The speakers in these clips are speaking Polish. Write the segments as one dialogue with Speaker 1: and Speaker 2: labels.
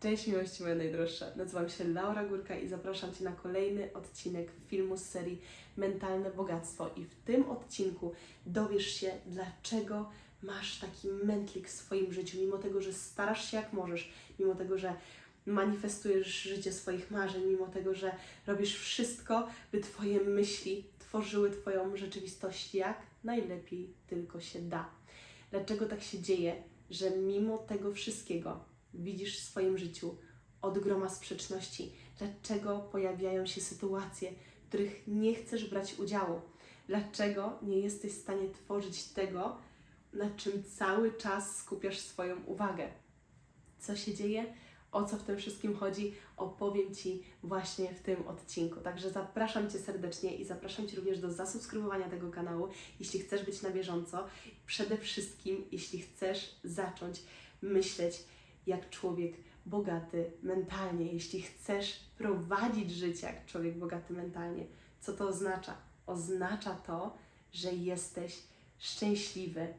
Speaker 1: Cześć miłości moje najdroższe, nazywam się Laura Górka i zapraszam Cię na kolejny odcinek filmu z serii Mentalne Bogactwo. I w tym odcinku dowiesz się, dlaczego masz taki mętlik w swoim życiu, mimo tego, że starasz się jak możesz, mimo tego, że manifestujesz życie swoich marzeń, mimo tego, że robisz wszystko, by Twoje myśli tworzyły Twoją rzeczywistość jak najlepiej tylko się da. Dlaczego tak się dzieje, że mimo tego wszystkiego widzisz w swoim życiu od groma sprzeczności? Dlaczego pojawiają się sytuacje, w których nie chcesz brać udziału? Dlaczego nie jesteś w stanie tworzyć tego, na czym cały czas skupiasz swoją uwagę? Co się dzieje? O co w tym wszystkim chodzi? Opowiem Ci właśnie w tym odcinku. Także zapraszam Cię serdecznie i zapraszam Cię również do zasubskrybowania tego kanału, jeśli chcesz być na bieżąco. Przede wszystkim, jeśli chcesz zacząć myśleć jak człowiek bogaty mentalnie, jeśli chcesz prowadzić życie jak człowiek bogaty mentalnie. Co to oznacza? Oznacza to, że jesteś szczęśliwy,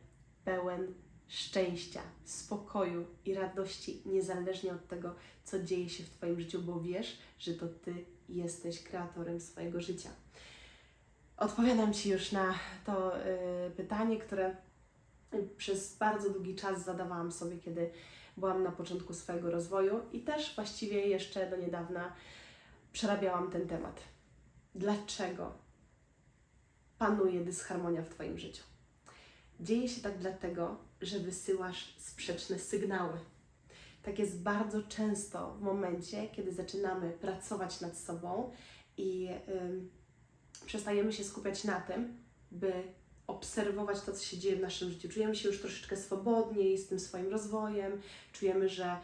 Speaker 1: pełen szczęścia, spokoju i radości, niezależnie od tego, co dzieje się w Twoim życiu, bo wiesz, że to Ty jesteś kreatorem swojego życia. Odpowiadam Ci już na to y, pytanie, które przez bardzo długi czas zadawałam sobie, kiedy byłam na początku swojego rozwoju i też właściwie jeszcze do niedawna przerabiałam ten temat. Dlaczego panuje dysharmonia w Twoim życiu? Dzieje się tak dlatego, że wysyłasz sprzeczne sygnały. Tak jest bardzo często w momencie, kiedy zaczynamy pracować nad sobą i ym, przestajemy się skupiać na tym, by obserwować to, co się dzieje w naszym życiu. Czujemy się już troszeczkę swobodniej z tym swoim rozwojem, czujemy, że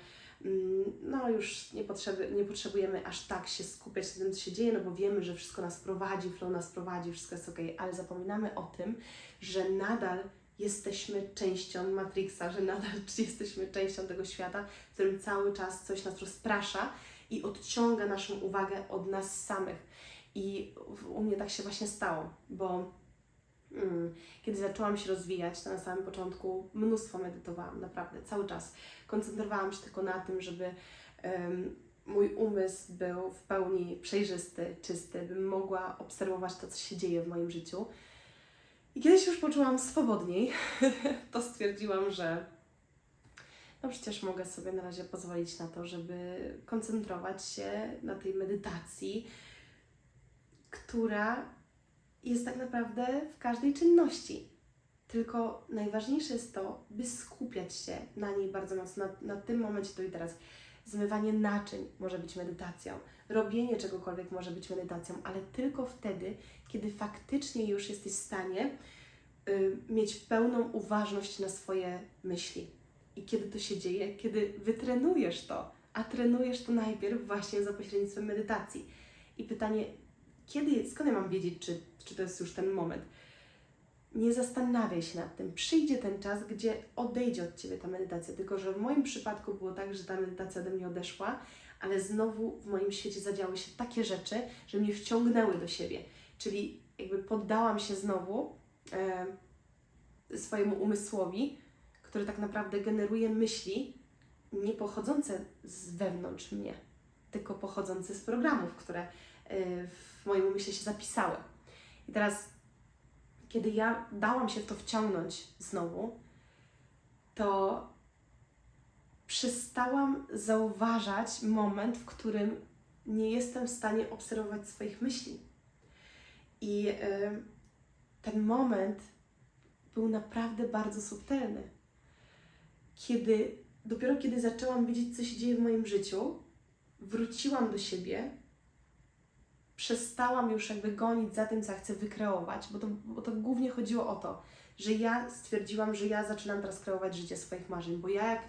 Speaker 1: mm, no już nie, potrzeby, nie potrzebujemy aż tak się skupiać na tym, co się dzieje, no bo wiemy, że wszystko nas prowadzi, flow nas prowadzi, wszystko jest ok, ale zapominamy o tym, że nadal jesteśmy częścią Matrixa, że nadal jesteśmy częścią tego świata, w którym cały czas coś nas rozprasza i odciąga naszą uwagę od nas samych. I u mnie tak się właśnie stało, bo kiedy zaczęłam się rozwijać, to na samym początku mnóstwo medytowałam, naprawdę, cały czas. Koncentrowałam się tylko na tym, żeby mój umysł był w pełni przejrzysty, czysty, bym mogła obserwować to, co się dzieje w moim życiu. I kiedy już poczułam swobodniej, to stwierdziłam, że no przecież mogę sobie na razie pozwolić na to, żeby koncentrować się na tej medytacji, która jest tak naprawdę w każdej czynności. Tylko najważniejsze jest to, by skupiać się na niej bardzo mocno, na, na tym momencie tu i teraz. Zmywanie naczyń może być medytacją, robienie czegokolwiek może być medytacją, ale tylko wtedy, kiedy faktycznie już jesteś w stanie y, mieć pełną uważność na swoje myśli. I kiedy to się dzieje? Kiedy wytrenujesz to, a trenujesz to najpierw właśnie za pośrednictwem medytacji. I pytanie, kiedy, skąd ja mam wiedzieć, czy, czy to jest już ten moment? Nie zastanawiaj się nad tym. Przyjdzie ten czas, gdzie odejdzie od Ciebie ta medytacja. Tylko, że w moim przypadku było tak, że ta medytacja ode mnie odeszła, ale znowu w moim świecie zadziały się takie rzeczy, że mnie wciągnęły do siebie. Czyli jakby poddałam się znowu e, swojemu umysłowi, który tak naprawdę generuje myśli nie pochodzące z wewnątrz mnie, tylko pochodzące z programów, które w moim umyśle się zapisały. I teraz, kiedy ja dałam się w to wciągnąć znowu, to przestałam zauważać moment, w którym nie jestem w stanie obserwować swoich myśli. I y, ten moment był naprawdę bardzo subtelny. Kiedy, dopiero kiedy zaczęłam widzieć, co się dzieje w moim życiu, wróciłam do siebie, przestałam już jakby gonić za tym, co ja chcę wykreować, bo to, bo to głównie chodziło o to, że ja stwierdziłam, że ja zaczynam teraz kreować życie swoich marzeń, bo ja jak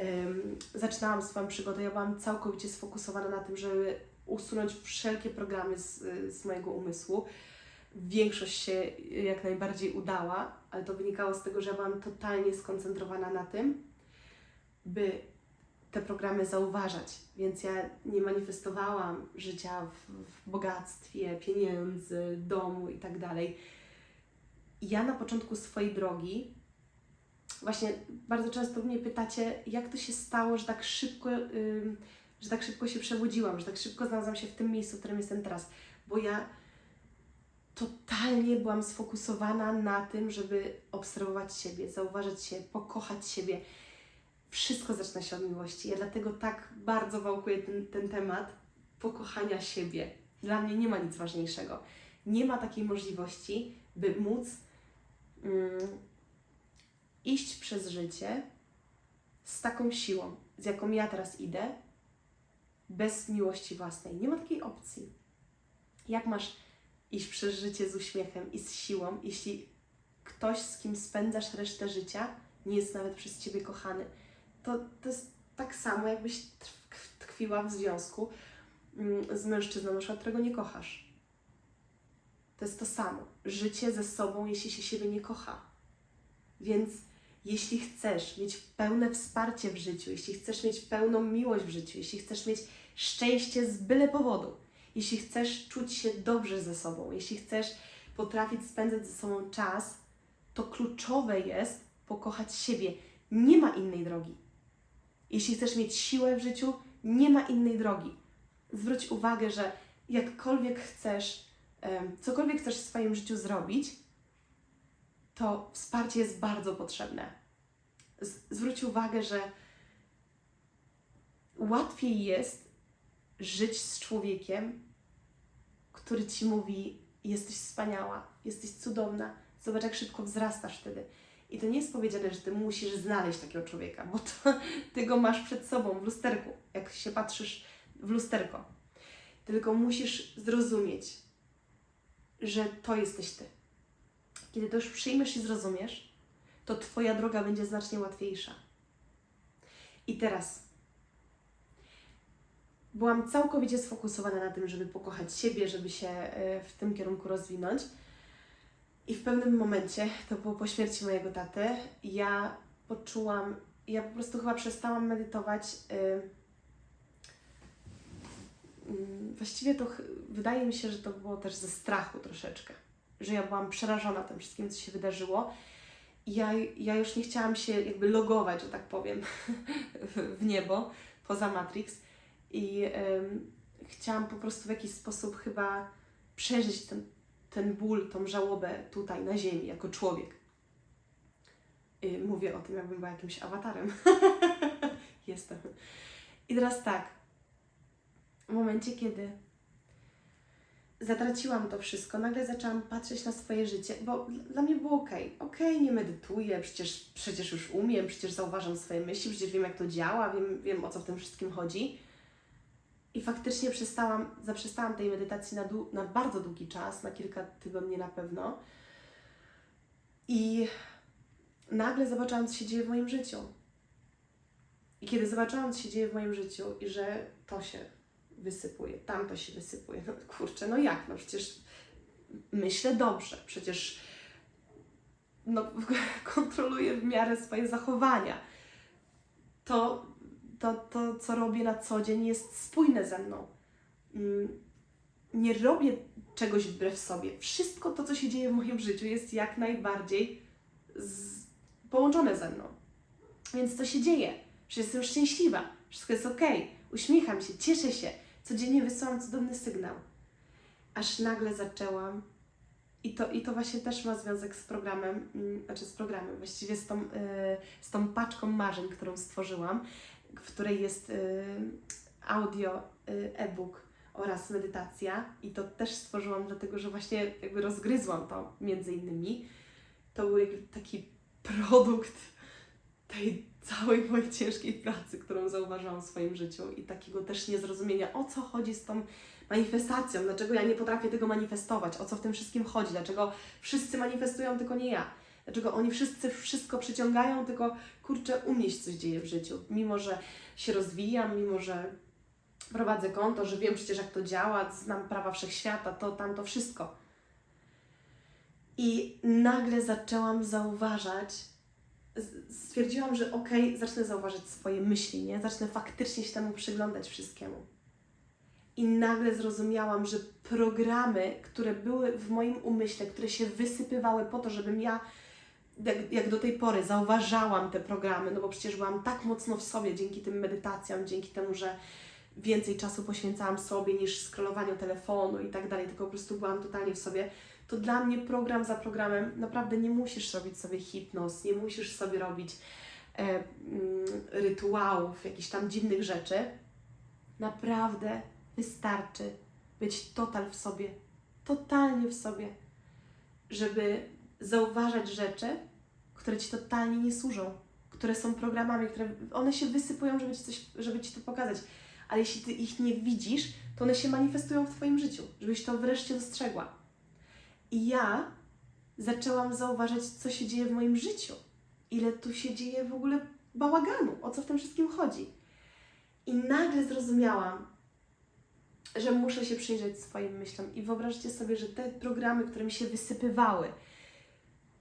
Speaker 1: ym, zaczynałam swoją przygodę, ja byłam całkowicie sfokusowana na tym, żeby usunąć wszelkie programy z, z mojego umysłu. Większość się jak najbardziej udała, ale to wynikało z tego, że ja byłam totalnie skoncentrowana na tym, by te programy zauważać. Więc ja nie manifestowałam życia w, w bogactwie, pieniędzy, domu i tak dalej. Ja na początku swojej drogi właśnie bardzo często mnie pytacie, jak to się stało, że tak szybko, ym, że tak szybko się przebudziłam, że tak szybko znalazłam się w tym miejscu, w którym jestem teraz. Bo ja totalnie byłam sfokusowana na tym, żeby obserwować siebie, zauważyć się, pokochać siebie. Wszystko zaczyna się od miłości. Ja dlatego tak bardzo wałkuję ten, ten temat pokochania siebie. Dla mnie nie ma nic ważniejszego. Nie ma takiej możliwości, by móc mm, iść przez życie z taką siłą, z jaką ja teraz idę, bez miłości własnej. Nie ma takiej opcji. Jak masz iść przez życie z uśmiechem i z siłą, jeśli ktoś, z kim spędzasz resztę życia, nie jest nawet przez ciebie kochany? To, to jest tak samo, jakbyś tkwiła w związku mm, z mężczyzną, na przykład, którego nie kochasz. To jest to samo. Życie ze sobą, jeśli się siebie nie kocha. Więc jeśli chcesz mieć pełne wsparcie w życiu, jeśli chcesz mieć pełną miłość w życiu, jeśli chcesz mieć szczęście z byle powodu, jeśli chcesz czuć się dobrze ze sobą, jeśli chcesz potrafić spędzać ze sobą czas, to kluczowe jest pokochać siebie. Nie ma innej drogi. Jeśli chcesz mieć siłę w życiu, nie ma innej drogi. Zwróć uwagę, że jakkolwiek chcesz, cokolwiek chcesz w swoim życiu zrobić, to wsparcie jest bardzo potrzebne. Zwróć uwagę, że łatwiej jest żyć z człowiekiem, który ci mówi: Jesteś wspaniała, jesteś cudowna, zobacz, jak szybko wzrastasz wtedy. I to nie jest powiedziane, że ty musisz znaleźć takiego człowieka, bo to ty go masz przed sobą w lusterku, jak się patrzysz w lusterko. Tylko musisz zrozumieć, że to jesteś ty. Kiedy to już przyjmiesz i zrozumiesz, to Twoja droga będzie znacznie łatwiejsza. I teraz byłam całkowicie sfokusowana na tym, żeby pokochać siebie, żeby się e, w tym kierunku rozwinąć. I w pewnym momencie, to było po śmierci mojego taty, ja poczułam, ja po prostu chyba przestałam medytować. Właściwie to wydaje mi się, że to było też ze strachu troszeczkę, że ja byłam przerażona tym wszystkim, co się wydarzyło. Ja, ja już nie chciałam się jakby logować, że tak powiem, w, niebo, poza Matrix. I em, chciałam po prostu w jakiś sposób chyba przeżyć ten, ten ból, tą żałobę tutaj na ziemi, jako człowiek. Y, mówię o tym, jakbym była jakimś awatarem. Jestem. I teraz tak. W momencie, kiedy zatraciłam to wszystko, nagle zaczęłam patrzeć na swoje życie, bo dla mnie było ok. Ok, nie medytuję, przecież, przecież już umiem, przecież zauważam swoje myśli, przecież wiem, jak to działa, wiem, wiem o co w tym wszystkim chodzi. I faktycznie przestałam, zaprzestałam tej medytacji na, dłu- na bardzo długi czas, na kilka tygodni na pewno. I nagle zobaczyłam, co się dzieje w moim życiu. I kiedy zobaczyłam, co się dzieje w moim życiu i że to się wysypuje, tamto się wysypuje, no kurczę, no jak? No przecież myślę dobrze, przecież no, kontroluję w miarę swoje zachowania. To, to, to, co robię na co dzień, jest spójne ze mną. Mm, Nie robię czegoś wbrew sobie. Wszystko to, co się dzieje w moim życiu, jest jak najbardziej z... połączone ze mną. Więc co się dzieje? Że jestem szczęśliwa, wszystko jest ok, uśmiecham się, cieszę się, codziennie wysyłam cudowny sygnał. Aż nagle zaczęłam, i to, i to właśnie też ma związek z programem, mm, znaczy z programem, właściwie z tą, y, z tą paczką marzeń, którą stworzyłam, w której jest y, audio, y, e-book oraz medytacja i to też stworzyłam dlatego, że właśnie jakby rozgryzłam to między innymi. To był jakby taki produkt tej całej mojej ciężkiej pracy, którą zauważyłam w swoim życiu i takiego też niezrozumienia, o co chodzi z tą manifestacją, dlaczego ja nie potrafię tego manifestować, o co w tym wszystkim chodzi, dlaczego wszyscy manifestują, tylko nie ja. Dlaczego oni wszyscy wszystko przyciągają, tylko kurczę, u mnie się coś dzieje w życiu. Mimo, że się rozwijam, mimo, że prowadzę konto, że wiem przecież jak to działa, znam prawa wszechświata, to tamto wszystko. I nagle zaczęłam zauważać, stwierdziłam, że okej, zacznę zauważyć swoje myśli, nie? Zacznę faktycznie się temu przyglądać wszystkiemu. I nagle zrozumiałam, że programy, które były w moim umyśle, które się wysypywały po to, żebym ja jak, jak do tej pory zauważałam te programy, no bo przecież byłam tak mocno w sobie dzięki tym medytacjom, dzięki temu, że więcej czasu poświęcałam sobie niż scrollowaniu telefonu i tak dalej, tylko po prostu byłam totalnie w sobie, to dla mnie program za programem naprawdę nie musisz robić sobie hipnoz, nie musisz sobie robić e, mm, rytuałów, jakichś tam dziwnych rzeczy. Naprawdę wystarczy być total w sobie, totalnie w sobie, żeby zauważać rzeczy, które ci totalnie nie służą, które są programami, które one się wysypują, żeby ci, coś, żeby ci to pokazać. Ale jeśli ty ich nie widzisz, to one się manifestują w twoim życiu, żebyś to wreszcie dostrzegła. I ja zaczęłam zauważać, co się dzieje w moim życiu. Ile tu się dzieje w ogóle bałaganu, o co w tym wszystkim chodzi. I nagle zrozumiałam, że muszę się przyjrzeć swoim myślom. I wyobraźcie sobie, że te programy, które mi się wysypywały,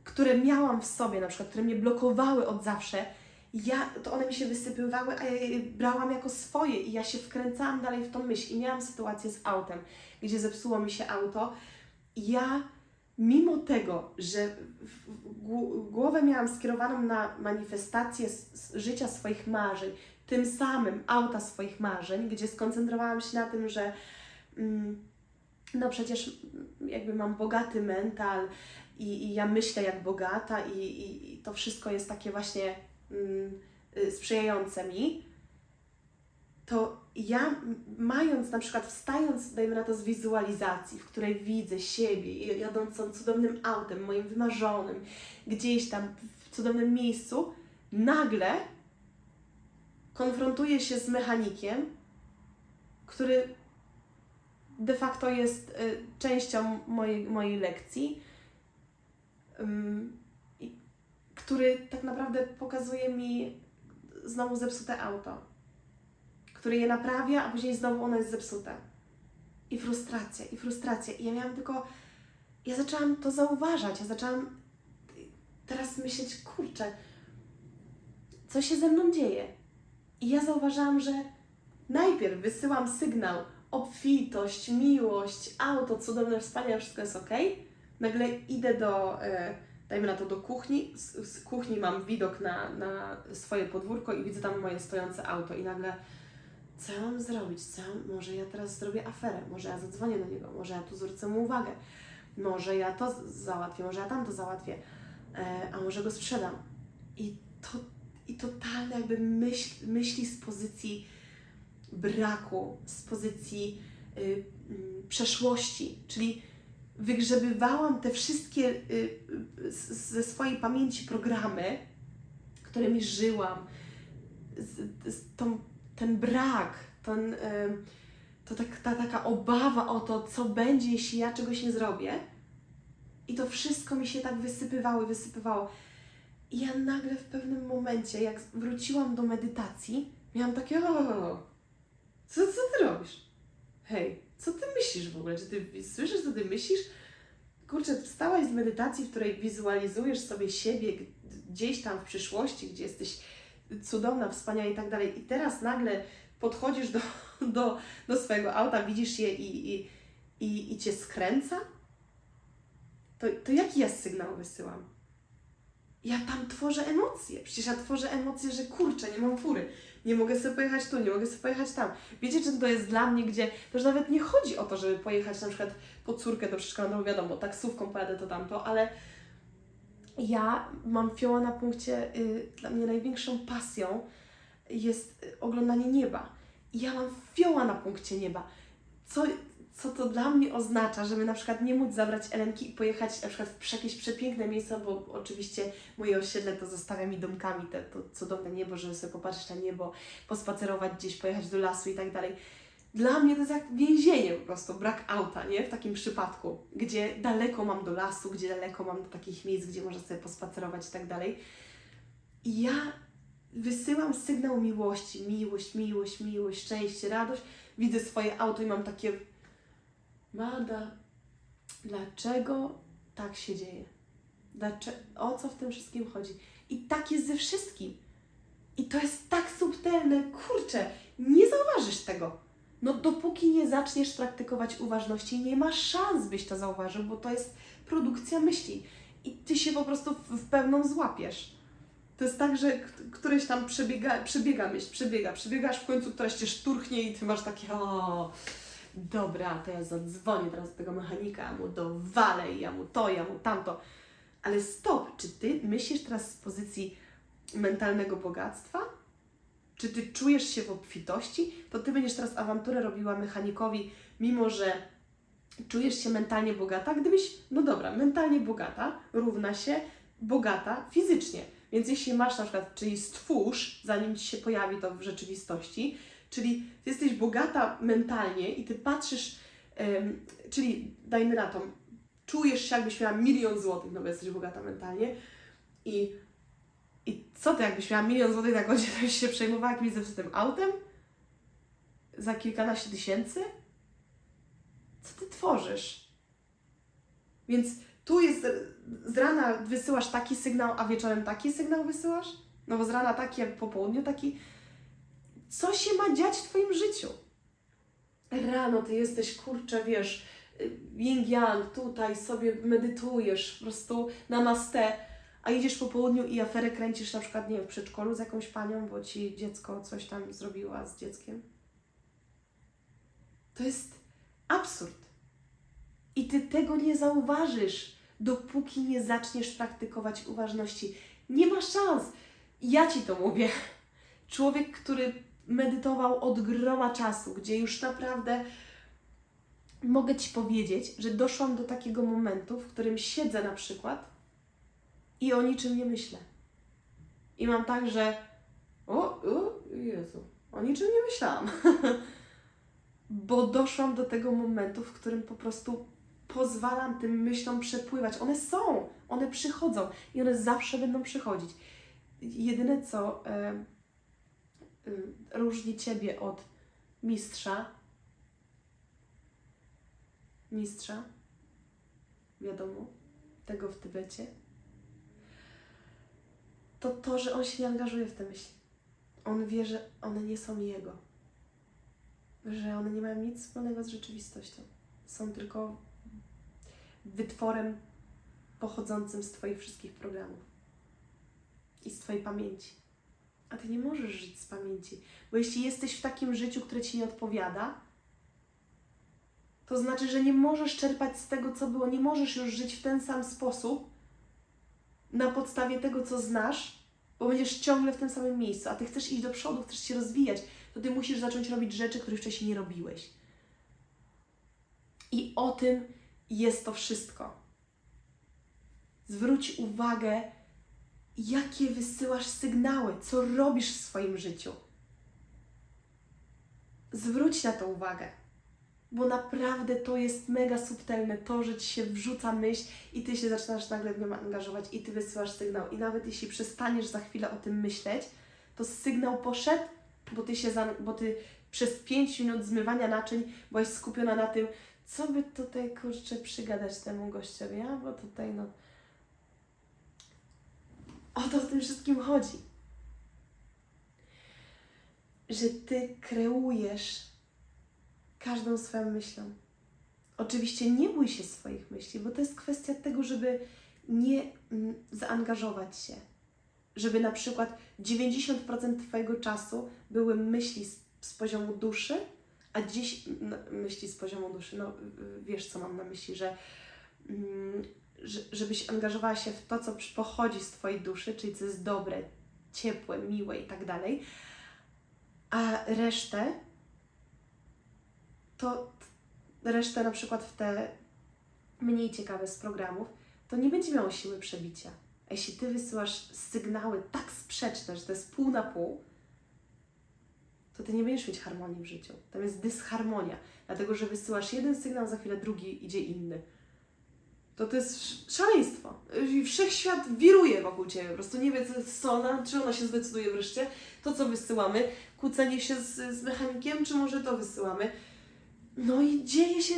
Speaker 1: które miałam w sobie, na przykład, które mnie blokowały od zawsze, ja, to one mi się wysypywały, a ja je brałam jako swoje i ja się wkręcałam dalej w tą myśl. I miałam sytuację z autem, gdzie zepsuło mi się auto. Ja, mimo tego, że głowę miałam skierowaną na manifestację życia swoich marzeń, tym samym auta swoich marzeń, gdzie skoncentrowałam się na tym, że mm, no przecież jakby mam bogaty mental i, i ja myślę jak bogata i, i, i to wszystko jest takie właśnie mm, y, sprzyjające mi, to ja mając na przykład wstając, dajmy na to z wizualizacji, w której widzę siebie jadącą cudownym autem, moim wymarzonym, gdzieś tam w cudownym miejscu, nagle konfrontuję się z mechanikiem, który de facto jest y, częścią mojej, mojej lekcji, który tak naprawdę pokazuje mi znowu zepsute auto, który je naprawia, a później znowu ono jest zepsute. I frustracja, i frustracja. I ja miałam tylko. Ja zaczęłam to zauważać, ja zaczęłam teraz myśleć, kurczę, co się ze mną dzieje? I ja zauważyłam, że najpierw wysyłam sygnał obfitość, miłość, auto cudowne, wspaniałe, wszystko jest ok. Nagle idę do, e, dajmy na to, do kuchni. Z, z kuchni mam widok na, na swoje podwórko i widzę tam moje stojące auto i nagle co ja mam zrobić? Co może ja teraz zrobię aferę, może ja zadzwonię do niego, może ja tu zwrócę mu uwagę, może ja to załatwię, może ja tam to załatwię, e, a może go sprzedam. I to i totalne jakby myśl, myśli z pozycji braku, z pozycji y, mm, przeszłości, czyli wygrzebywałam te wszystkie y, y, ze swojej pamięci programy, którymi żyłam, z, z tą, ten brak, ten, y, to tak, ta taka obawa o to, co będzie, jeśli ja czegoś nie zrobię. I to wszystko mi się tak wysypywało, wysypywało. I ja nagle w pewnym momencie, jak wróciłam do medytacji, miałam takie, o, co, co ty robisz? Hej, co ty myślisz w ogóle? Czy ty słyszysz, co ty myślisz? Kurczę, wstałaś z medytacji, w której wizualizujesz sobie siebie gdzieś tam w przyszłości, gdzie jesteś cudowna, wspaniała i tak dalej. I teraz nagle podchodzisz do, do, do swojego auta, widzisz je i, i, i, i cię skręca? To, to jaki ja sygnał wysyłam? ja tam tworzę emocje. Przecież ja tworzę emocje, że kurczę, nie mam fury. Nie mogę sobie pojechać tu, nie mogę sobie pojechać tam. Wiecie, czym to jest dla mnie, gdzie już nawet nie chodzi o to, żeby pojechać na przykład po córkę do przedszkola, no wiadomo, taksówką pojadę to tamto, ale ja mam fioła na punkcie, y, dla mnie największą pasją jest y, oglądanie nieba. Ja mam fioła na punkcie nieba. Co, co to dla mnie oznacza, żeby na przykład nie móc zabrać Elenki i pojechać na przykład w jakieś przepiękne miejsce, bo oczywiście moje osiedle to zostawia mi domkami, te, to cudowne niebo, żeby sobie popatrzeć na niebo, pospacerować gdzieś, pojechać do lasu i tak dalej. Dla mnie to jest jak więzienie po prostu, brak auta, nie? W takim przypadku, gdzie daleko mam do lasu, gdzie daleko mam do takich miejsc, gdzie można sobie pospacerować i tak dalej. I ja wysyłam sygnał miłości, miłość, miłość, miłość, szczęście, radość. Widzę swoje auto i mam takie Mada, dlaczego tak się dzieje? Dlaczego, o co w tym wszystkim chodzi? I tak jest ze wszystkim. I to jest tak subtelne, kurczę, nie zauważysz tego. No dopóki nie zaczniesz praktykować uważności, nie ma szans, byś to zauważył, bo to jest produkcja myśli. i ty się po prostu w, w pełną złapiesz. To jest tak, że któreś tam przebiega, przebiega myśl, przebiega, przebiegasz w końcu, któraś cię szturchnie i ty masz takie dobra, to ja zadzwonię teraz do tego mechanika, ja mu dowalę ja mu to, ja mu tamto. Ale stop, czy ty myślisz teraz z pozycji mentalnego bogactwa? Czy ty czujesz się w obfitości? To ty będziesz teraz awanturę robiła mechanikowi, mimo że czujesz się mentalnie bogata, gdybyś, no dobra, mentalnie bogata równa się bogata fizycznie. Więc jeśli masz na przykład, czyli stwórz, zanim ci się pojawi to w rzeczywistości, czyli ty jesteś bogata mentalnie i ty patrzysz, em, czyli dajmy na to, czujesz się jakbyś miała milion złotych, no bo jesteś bogata mentalnie i, i co ty jakbyś miała milion złotych na koncie, to byś się przejmowała jakimś zepsutym autem za kilkanaście tysięcy? Co ty tworzysz? Więc tu jest, z rana wysyłasz taki sygnał, a wieczorem taki sygnał wysyłasz? No bo z rana taki, jak po południu taki. Co się ma dziać w Twoim życiu? Rano ty jesteś, kurczę, wiesz, yin-yang, tutaj sobie medytujesz, po prostu namaste, a idziesz po południu i aferę kręcisz na przykład, nie wiem, w przedszkolu z jakąś panią, bo ci dziecko coś tam zrobiła z dzieckiem. To jest absurd. I ty tego nie zauważysz, dopóki nie zaczniesz praktykować uważności. Nie ma szans. Ja ci to mówię. Człowiek, który medytował od groma czasu, gdzie już naprawdę mogę ci powiedzieć, że doszłam do takiego momentu, w którym siedzę na przykład i o niczym nie myślę. I mam tak, że o, o Jezu, o niczym nie myślałam. Bo doszłam do tego momentu, w którym po prostu pozwalam tym myślom przepływać. One są, one przychodzą i one zawsze będą przychodzić. Jedyne co różni Ciebie od mistrza, mistrza, wiadomo, tego w Tybecie, to to, że on się nie angażuje w te myśli. On wie, że one nie są jego. Że one nie mają nic wspólnego z rzeczywistością. Są tylko wytworem pochodzącym z Twoich wszystkich programów i z Twojej pamięci. A Ty nie możesz żyć z pamięci, bo jeśli jesteś w takim życiu, które Ci nie odpowiada, to znaczy, że nie możesz czerpać z tego, co było, nie możesz już żyć w ten sam sposób na podstawie tego, co znasz, bo będziesz ciągle w tym samym miejscu, a Ty chcesz iść do przodu, chcesz się rozwijać, to Ty musisz zacząć robić rzeczy, których wcześniej nie robiłeś. I o tym jest to wszystko. Zwróć uwagę, jakie wysyłasz sygnały, co robisz w swoim życiu. Zwróć na to uwagę, bo naprawdę to jest mega subtelne, to, że ci się wrzuca myśl i ty się zaczynasz nagle w nią angażować i ty wysyłasz sygnał. I nawet jeśli przestaniesz za chwilę o tym myśleć, to sygnał poszedł, bo ty, się bo ty przez 5 minut zmywania naczyń byłaś skupiona na tym, co by tutaj kurczę przygadać temu gościowi, a bo tutaj no. O to w tym wszystkim chodzi. Że ty kreujesz każdą swoją myślą. Oczywiście nie bój się swoich myśli, bo to jest kwestia tego, żeby nie mm, zaangażować się. Żeby na przykład 90% Twojego czasu były myśli z, z poziomu duszy, a dziś no, myśli z poziomu duszy, no wiesz co mam na myśli, że, mm, żebyś angażowała się w to, co pochodzi z Twojej duszy, czyli co jest dobre, ciepłe, miłe i tak dalej, a resztę to resztę na przykład w te mniej ciekawe z programów, to nie będzie miało siły przebicia. A jeśli Ty wysyłasz sygnały tak sprzeczne, że to jest pół na pół, to Ty nie będziesz mieć harmonii w życiu. Tam jest dysharmonia, dlatego że wysyłasz jeden sygnał, za chwilę drugi idzie inny. To to jest sz- szaleństwo. Wszechświat wiruje wokół Ciebie, po prostu nie wie, co, ona, czy ona się zdecyduje wreszcie, to co wysyłamy, kłócenie się z, z mechanikiem, czy może to wysyłamy. No i dzieje się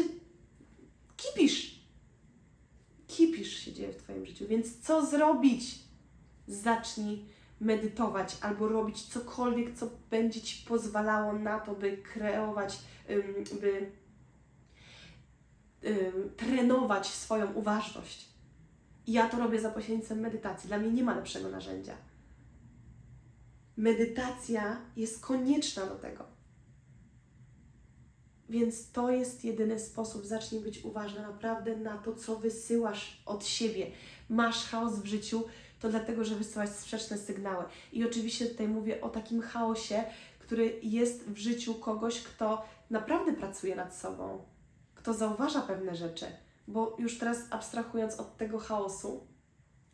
Speaker 1: kipisz. Kipisz się dzieje w Twoim życiu, więc co zrobić? Zacznij medytować albo robić cokolwiek, co będzie Ci pozwalało na to, by kreować, by trenować swoją uważność. I ja to robię za pośrednictwem medytacji. Dla mnie nie ma lepszego narzędzia. Medytacja jest konieczna do tego. Więc to jest jedyny sposób. Zacznij być uważny naprawdę na to, co wysyłasz od siebie. Masz chaos w życiu, to dlatego, że wysyłasz sprzeczne sygnały. I oczywiście tutaj mówię o takim chaosie, który jest w życiu kogoś, kto naprawdę pracuje nad sobą, kto zauważa pewne rzeczy. Bo już teraz abstrahując od tego chaosu,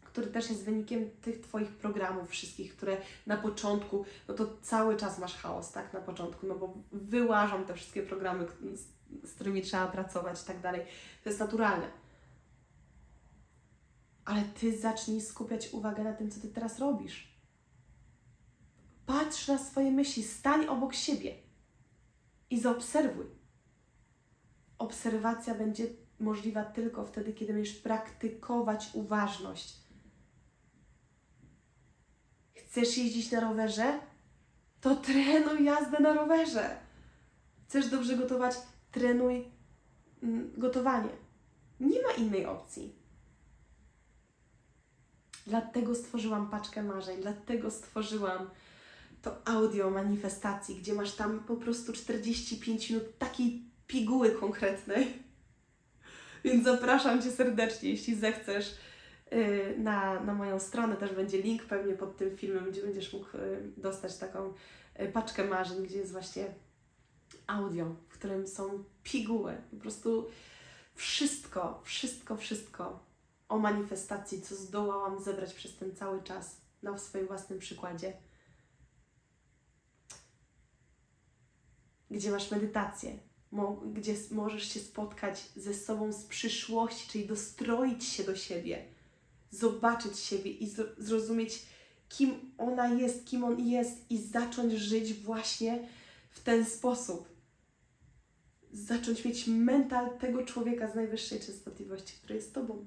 Speaker 1: który też jest wynikiem tych Twoich programów wszystkich, które na początku, no to cały czas masz chaos, tak, na początku, no bo wyłażą te wszystkie programy, z, z którymi trzeba pracować i tak dalej. To jest naturalne. Ale Ty zacznij skupiać uwagę na tym, co Ty teraz robisz. Patrz na swoje myśli, stań obok siebie i zaobserwuj. Obserwacja będzie możliwa tylko wtedy, kiedy będziesz praktykować uważność. Chcesz jeździć na rowerze? To trenuj jazdę na rowerze. Chcesz dobrze gotować? Trenuj mm, gotowanie. Nie ma innej opcji. Dlatego stworzyłam paczkę marzeń, dlatego stworzyłam to audio manifestacji, gdzie masz tam po prostu 45 minut takiej piguły konkretnej. Więc zapraszam Cię serdecznie, jeśli zechcesz, yy, na, na moją stronę. Też będzie link pewnie pod tym filmem, gdzie będziesz mógł yy, dostać taką yy, paczkę marzeń, gdzie jest właśnie audio, w którym są piguły. Po prostu wszystko, wszystko, wszystko o manifestacji, co zdołałam zebrać przez ten cały czas na swoim własnym przykładzie. Gdzie masz medytację, gdzie możesz się spotkać ze sobą z przyszłości, czyli dostroić się do siebie, zobaczyć siebie i zro- zrozumieć, kim ona jest, kim on jest, i zacząć żyć właśnie w ten sposób. Zacząć mieć mental tego człowieka z najwyższej częstotliwości, który jest Tobą.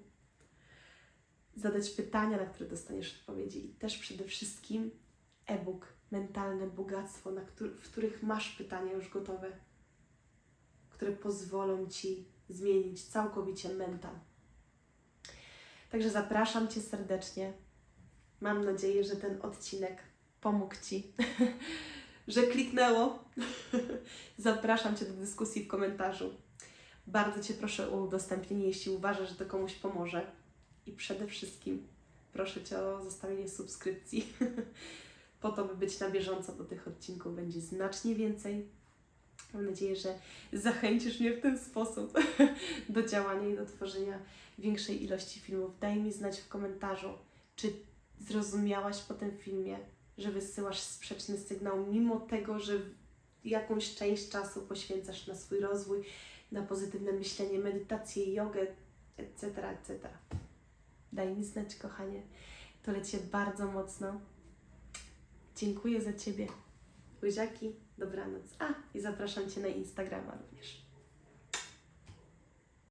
Speaker 1: Zadać pytania, na które dostaniesz odpowiedzi, i też przede wszystkim e-book, mentalne bogactwo, na któr- w których masz pytania już gotowe które pozwolą Ci zmienić całkowicie mental. Także zapraszam Cię serdecznie. Mam nadzieję, że ten odcinek pomógł Ci, że kliknęło. zapraszam Cię do dyskusji w komentarzu. Bardzo Cię proszę o udostępnienie, jeśli uważasz, że to komuś pomoże. I przede wszystkim proszę Cię o zostawienie subskrypcji, po to, by być na bieżąco, bo tych odcinków będzie znacznie więcej. Mam nadzieję, że zachęcisz mnie w ten sposób do działania i do tworzenia większej ilości filmów. Daj mi znać w komentarzu, czy zrozumiałaś po tym filmie, że wysyłasz sprzeczny sygnał, mimo tego, że jakąś część czasu poświęcasz na swój rozwój, na pozytywne myślenie, medytację, jogę, etc., etc. Daj mi znać, kochanie. To lecie bardzo mocno. Dziękuję za Ciebie. Buziaki, dobranoc. A, i zapraszam Cię na Instagrama również.